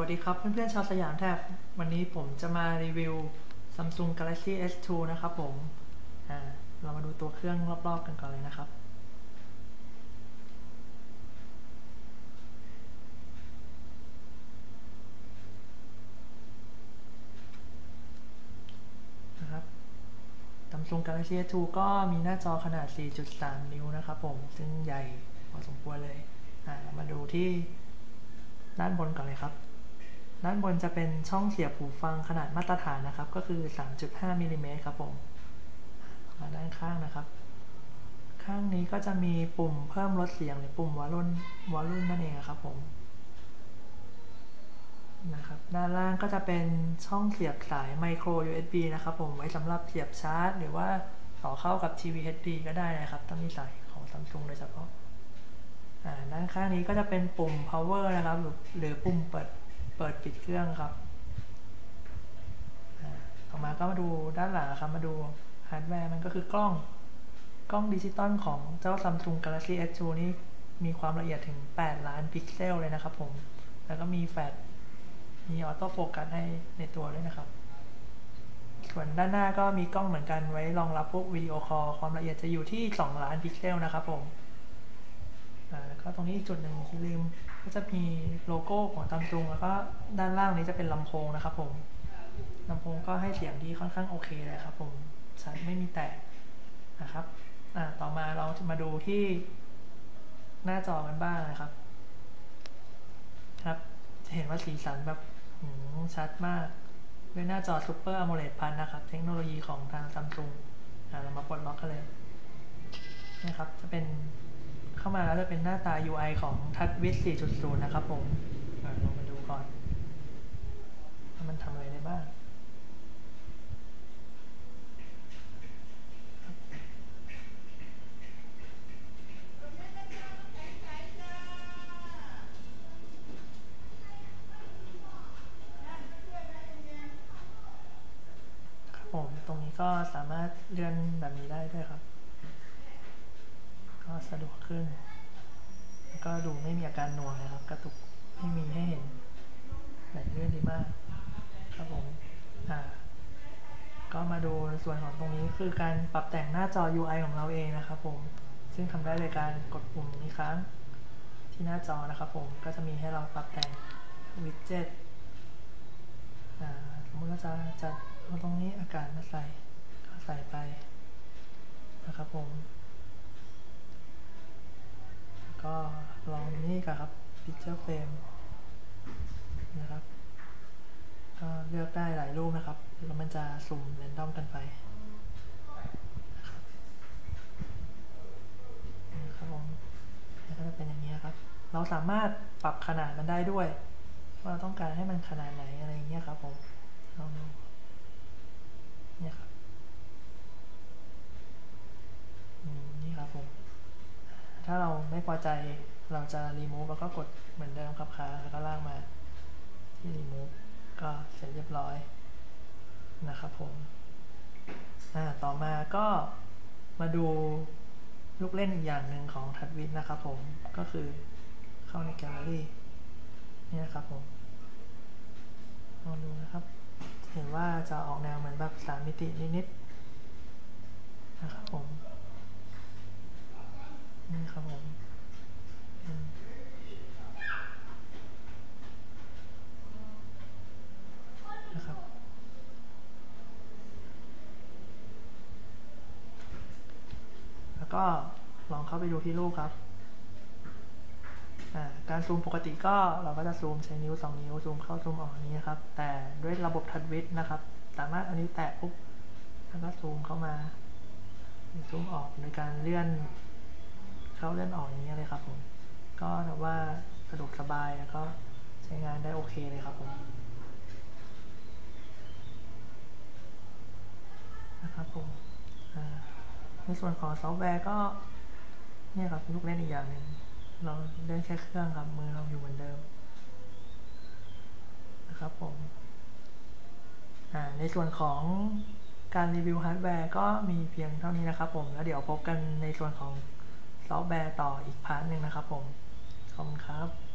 วัสดีครับเพื่อนๆชาวสยามแทบวันนี้ผมจะมารีวิว Samsung Galaxy S2 นะครับผมเรามาดูตัวเครื่องรอบๆกันก่อนเลยนะครับ นะครับ Samsung Galaxy S2 ก็มีหน้าจอขนาด 4.3 นิ้วนะครับผม ซึ่งใหญ่พอสมควรเลย มาดูที่ด้านบนก่อนเลยครับ ด้านบนจะเป็นช่องเสียบหูฟังขนาดมาตรฐานนะครับ ก็คือ 3.5มิลลิเมตรครับผมมาด้านข้างนะครับ ข้างนี้ก็จะมีปุ่มเพิ่มลดเสียงหรือปุ่มวอลลุ่มวอลลุ่มนั่นเองครับผมนะครับด้านล่างก็จะเป็นช่องเสียบสายไมโคร USB นะครับผมไว้สำหรับเสียบชาร์จ หรือว่าต่อเข้ากับทีวี HD ก็ได้นะครับต้องมีสายของ Samsung โดยเฉพาะด้านข้างนี้ก็จะเป็นปุ่ม power นะครับ หรือปุ่มเปิด เปิดปิดเครื่องครับต่อมาก็มาดูด้านหลังครับมาดูฮาร์ดแวร์มันก็คือกล้องกล้องดิจิตอลของเจ้า Samsung Galaxy S2 นี่มีความละเอียดถึง 8 ล้านพิกเซลเลยนะครับผม แล้วก็มีแฟลชมีออโต้โฟกัสให้ในตัวด้วยนะครับ ส่วนด้านหน้าก็มีกล้องเหมือนกันไว้รองรับพวกวิดีโอคอลความละเอียดจะอยู่ที่ 2 ล้านพิกเซลนะครับผม แล้วก็ตรงนี้อีกจุดหนึ่งที่ลืมก็จะมีโลโก้ของซัมซุงแล้วก็ด้านล่างนี้จะเป็นลำโพงนะครับผมลำโพงก็ให้เสียงที่ค่อนข้างโอเคเลยครับผมชัดไม่มีแตกนะครับต่อมาเราจะมาดูที่หน้าจอกันบ้างนะครับ ครับจะเห็นว่าสีสันแบบชัดมากด้วยหน้าจอ Super AMOLED พันนะครับ เทคโนโลยีของทางซัมซุงเรามาปลดล็อกกันเลยนะครับ จะเป็น เข้ามาแล้วจะเป็นหน้าตา UI ของ TouchWiz 4.0 นะครับผมลองมาดูก่อนว่ามันทำอะไรได้บ้างครับผมตรงนี้ก็สามารถเลื่อนแบบนี้ได้ด้วยครับ ก็สะดวกขึ้นแล้วก็ดูไม่มีอาการหน่วงนะครับ กระตุกไม่มีให้เห็นแบบเลื่อนดีมาก ครับผมอ่าก็มาดูในส่วนของตรงนี้คือการปรับแต่งหน้าจอ UI ของเราเองนะครับผม ซึ่งทำได้โดยการกดปุ่มนี้ครั้งที่หน้าจอนะครับผม ก็จะมีให้เราปรับแต่งวิดเจ็ตสมมติเราจะจัดเอาตรงนี้อากาศมาใส่ก็ใส่ไปนะครับผม ก็ลองนี่กันครับ Picture Frame นะครับ ก็เลือกได้หลายรูปนะครับ แล้วมันจะสุ่มเรนดอมกันไปนะครับผมแล้วก็จะเป็นอย่างนี้ครับ เราสามารถปรับขนาดมันได้ด้วย ว่าเราต้องการให้มันขนาดไหนอะไรอย่างเงี้ยครับผมลองดูเนี่ยครับนี่ครับผม ถ้าเราไม่พอ ใจเราจะรีมูฟแล้วก็กดเหมือนเดิมครับขาแล้วก็ลากมาที่รีมูฟก็เสร็จเรียบร้อยนะครับผมอ่าต่อมาก็มาดูลูกเล่นอีกอย่างหนึ่งของทัดวิทนะครับผมก็คือเข้าในแกลเลอรี่นี่นะครับผมลองดูนะครับ เห็นว่าจะออกแนวเหมือนแบบสามมิตินิดๆนะครับผมนี่ครับผมนะครับ แล้ว ก็ลองเข้าไปดูที่รูปครับ การซูมปกติก็เราก็จะซูมใช้นิ้ว 2 นิ้วซูมเข้าซูมออกนี้ครับ แต่ด้วยระบบทัชวิทนะครับ สามารถเอานิ้วแตะปุ๊บแล้วก็ซูมเข้ามา ซูมออกโดยการเลื่อนเข้าเลื่อนออกอย่างนี้เลยครับผม ก็ถือว่าสะดวกสบายแล้วก็ใช้งานได้โอเคเลยครับผมนะครับผม ในส่วนของซอฟต์แวร์ก็เนี่ยครับลูกเล่นอีกอย่างหนึ่งเราเล่นแค่เครื่องครับมือเราอยู่เหมือนเดิมนะครับผมในส่วนของการรีวิวฮาร์ดแวร์ก็มีเพียงเท่านี้นะครับผม แล้วเดี๋ยวพบกันในส่วนของซอฟต์แวร์ต่ออีกพาร์ทหนึ่งนะครับผม ขอบคุณครับ